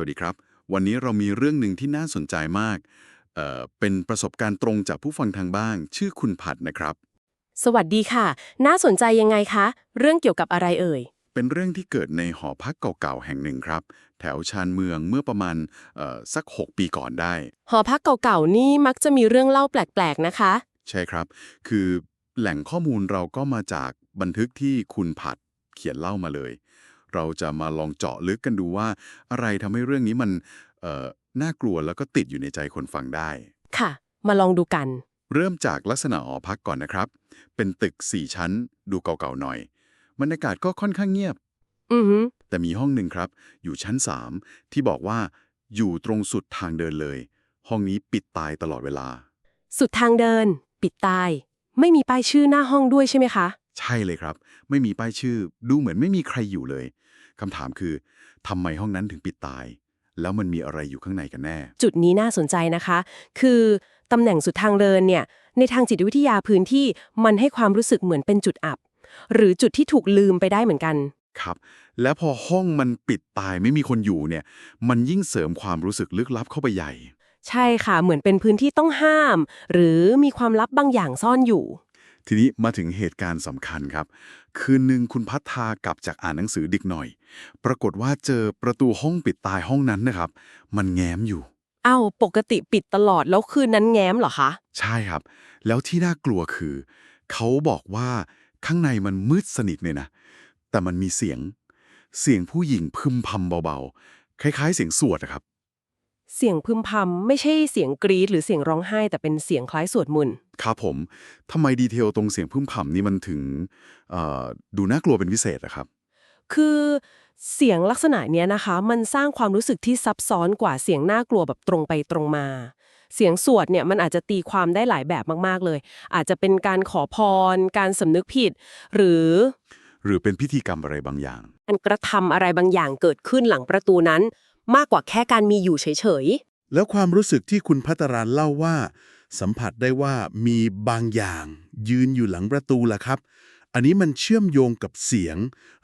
สวัสดีครับ วันนี้เรามีเรื่องหนึ่งที่น่าสนใจมากเอ่อเป็นประสบการณ์ตรงจากผู้ฟังทางบ้านชื่อคุณผัดนะครับ สวัสดีค่ะ น่าสนใจยังไงคะ เรื่องเกี่ยวกับอะไรเอ่ย เป็นเรื่องที่เกิดในหอพักเก่าๆแห่งหนึ่งครับ แถวชานเมืองเมื่อประมาณเอ่อสัก 6 ปีก่อนได้ หอพักเก่าๆนี่มักจะมีเรื่องเล่าแปลกๆนะคะ ใช่ครับ คือแหล่งข้อมูลเราก็มาจากบันทึกที่คุณผัดเขียนเล่ามาเลย เราจะมาลองเจาะลึกกันดูว่า อะไรทำให้เรื่องนี้มันเอ่อน่ากลัวแล้วก็ติดอยู่ในใจคนฟังได้ ค่ะ มาลองดูกัน เริ่มจากลักษณะหอพักก่อนนะครับ เป็นตึก4ชั้น ดูเก่าๆหน่อยบรรยากาศก็ค่อนข้างเงียบ อือหือแต่มีห้องหนึ่งครับ อยู่ชั้น3ที่บอกว่า อยู่ตรงสุดทางเดินเลย ห้องนี้ปิดตายตลอดเวลา สุดทางเดิน ปิดตาย ไม่มีป้ายชื่อหน้าห้องด้วยใช่ไหมคะ ใช่เลยครับ ไม่มีป้ายชื่อ ดูเหมือนไม่มีใครอยู่เลยคำถามคือทำไมห้องนั้นถึงปิดตาย แล้วมันมีอะไรอยู่ข้างในกันแน่ จุดนี้น่าสนใจนะคะ คือตำแหน่งสุดทางเดินเนี่ย ในทางจิตวิทยาพื้นที่มันให้ความรู้สึกเหมือนเป็นจุดอับ หรือจุดที่ถูกลืมไปได้เหมือนกัน ครับ แล้วพอห้องมันปิดตายไม่มีคนอยู่เนี่ย มันยิ่งเสริมความรู้สึกลึกลับเข้าไปใหญ่ ใช่ค่ะ เหมือนเป็นพื้นที่ต้องห้าม หรือมีความลับบางอย่างซ่อนอยู่ ทีนี้มาถึงเหตุการณ์สำคัญครับ คืนหนึ่งคุณพัฒนากลับจากอ่านหนังสือดึกหน่อย ปรากฏว่าเจอประตูห้องปิดตายห้องนั้นนะครับ มันแง้มอยู่ เอ้าปกติปิดตลอดแล้วคืนนั้นแง้มเหรอคะ ใช่ครับ แล้วที่น่ากลัวคือ เขาบอกว่าข้างในมันมืดสนิทเลยนะ แต่มันมีเสียง เสียงผู้หญิงพึมพำเบาๆ คล้ายๆ เสียงสวดอะครับ เสียงพึมพำไม่ใช่เสียงกรีดหรือเสียงร้องไห้ แต่เป็นเสียงคล้ายสวดมนต์ครับผมทำไมดีเทลตรงเสียงพึมพำนี่มันถึงเอ่อดูน่ากลัวเป็นพิเศษอะครับ คือเสียงลักษณะเนี้ยนะคะ มันสร้างความรู้สึกที่ซับซ้อนกว่าเสียงน่ากลัวแบบตรงไปตรงมา เสียงสวดเนี่ยมันอาจจะตีความได้หลายแบบมากๆเลย อาจจะเป็นการขอพร การสำนึกผิด หรือหรือเป็นพิธีกรรมอะไรบางอย่าง การกระทำอะไรบางอย่างเกิดขึ้นหลังประตูนั้น มากกว่าแค่การมีอยู่เฉยแล้วความรู้สึกที่คุณพัตรานเล่าว่า สัมผัสได้ว่ามีบางอย่าง ยืนอยู่หลังประตูล่ะครับ อันนี้มันเชื่อมโยงกับเสียง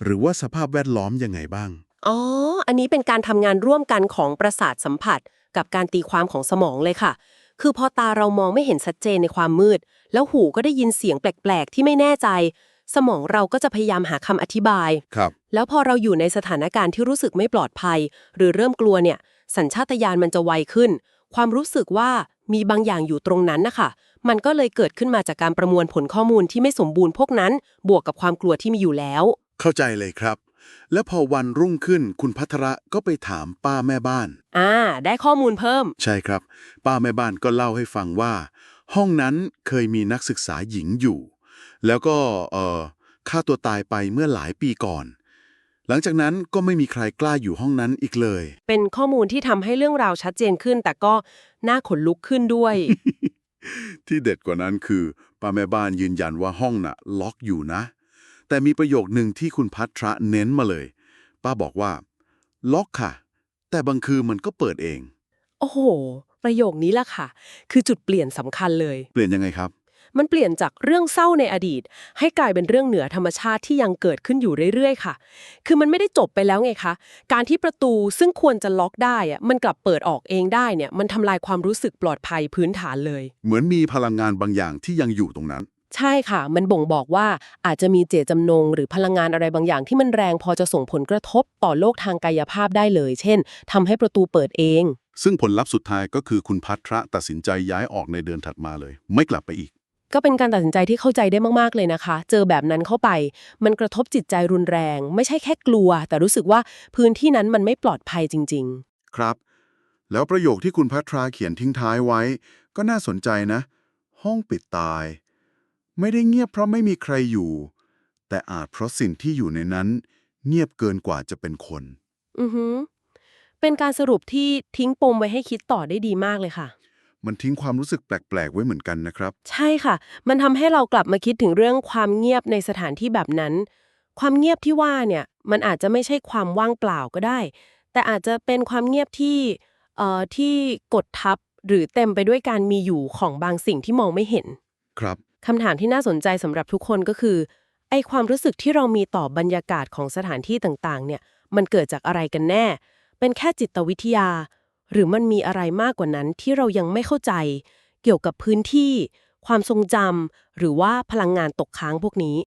หรือว่าสภาพแวดล้อมยังไงบ้างๆอ๋อ อันนี้เป็นการทำงานร่วมกันของประสาทสัมผัส กับการตีความของสมองเลยค่ะ คือพอตาเรามองไม่เห็นชัดเจนในความมืด แล้วหูก็ได้ยินเสียงแปลกๆ ที่ไม่แน่ใจ สมองเราก็จะพยายามหาคำอธิบาย ครับ แล้วพอเราอยู่ในสถานการณ์ที่รู้สึกไม่ปลอดภัย หรือเริ่มกลัวเนี่ย สัญชาตญาณมันจะไวขึ้น ความรู้สึกว่ามีบางอย่างอยู่ตรงนั้นนะคะมันก็เลยเกิดขึ้นมาจากการประมวลผลข้อมูลที่ไม่สมบูรณ์พวกนั้น บวกกับความกลัวที่มีอยู่แล้ว เข้าใจเลยครับ แล้วพอวันรุ่งขึ้นคุณพัทระก็ไปถามป้าแม่บ้าน อ่า ได้ข้อมูลเพิ่ม ใช่ครับ ป้าแม่บ้านก็เล่าให้ฟังว่า ห้องนั้นเคยมีนักศึกษาหญิงอยู่ แล้วก็เอ่อฆ่าตัวตายไปเมื่อหลายปีก่อน หลังจากนั้นก็ไม่มีใครกล้าอยู่ห้องนั้นอีกเลย เป็นข้อมูลที่ทำให้เรื่องราวชัดเจนขึ้น แต่ก็น่าขนลุกขึ้นด้วย ที่เด็ดกว่านั้นคือป้าแม่บ้านยืนยันว่าห้องน่ะ ล็อกอยู่นะ แต่มีประโยคหนึ่งที่คุณพัทระเน้นมาเลย ป้าบอกว่า ล็อกค่ะ แต่บางคืนมันก็เปิดเอง โอ้โห ประโยคนี้ล่ะค่ะ คือจุดเปลี่ยนสำคัญเลย เปลี่ยนยังไงครับ มันเปลี่ยนจากเรื่องเศร้าในอดีต ให้กลายเป็นเรื่องเหนือธรรมชาติที่ยังเกิดขึ้นอยู่เรื่อยๆ ค่ะ คือมันไม่ได้จบไปแล้วไงคะ การที่ประตูซึ่งควรจะล็อกได้อะมันกลับเปิดออกเองได้เนี่ย มันทำลายความรู้สึกปลอดภัยพื้นฐานเลย เหมือนมีพลังงานบางอย่างที่ยังอยู่ตรงนั้น ใช่ค่ะ มันบ่งบอกว่าอาจจะมีเจตจำนง หรือพลังงานอะไรบางอย่างที่มันแรงพอจะส่งผลกระทบต่อโลกทางกายภาพได้เลย เช่นทำให้ประตูเปิดเองซึ่งผลลัพธ์สุดท้ายก็คือคุณพัทระตัดสินใจย้ายออกในเดือนถัดมาเลย ไม่กลับไปอีก ก็เป็นการตัดสินใจที่เข้าใจได้มากๆเลยนะคะ เจอแบบนั้นเข้าไป มันกระทบจิตใจรุนแรง ไม่ใช่แค่กลัว แต่รู้สึกว่าพื้นที่นั้นมันไม่ปลอดภัยจริงครับ แล้วประโยคที่คุณพัทราเขียนทิ้งท้ายไว้ ก็น่าสนใจนะ ห้องปิดตาย ไม่ได้เงียบเพราะไม่มีใครอยู่ แต่อาจเพราะสิ่งที่อยู่ในนั้น เงียบเกินกว่าจะเป็นคนๆอือฮึเป็นการสรุปที่ทิ้งปมไว้ให้คิดต่อได้ดีมากเลยค่ะ มันทิ้งความรู้สึกแปลก ๆ ไว้เหมือนกันนะครับ ใช่ค่ะ มันทำให้เรากลับมาคิดถึงเรื่องความเงียบในสถานที่แบบนั้น ความเงียบที่ว่าเนี่ยมันอาจจะไม่ใช่ความว่างเปล่าก็ได้ แต่อาจจะเป็นความเงียบที่เอ่อที่กดทับหรือเต็มไปด้วยการมีอยู่ของบางสิ่งที่มองไม่เห็นครับคำถามที่น่าสนใจสำหรับทุกคนก็คือไอความรู้สึกที่เรามีต่อบรรยากาศของสถานที่ต่างๆ เนี่ยมันเกิดจากอะไรกันแน่ เป็นแค่จิตวิทยา หรือมันมีอะไรมากกว่านั้นที่เรายังไม่เข้าใจ เกี่ยวกับพื้นที่ ความทรงจำหรือว่าพลังงานตกค้างพวกนี้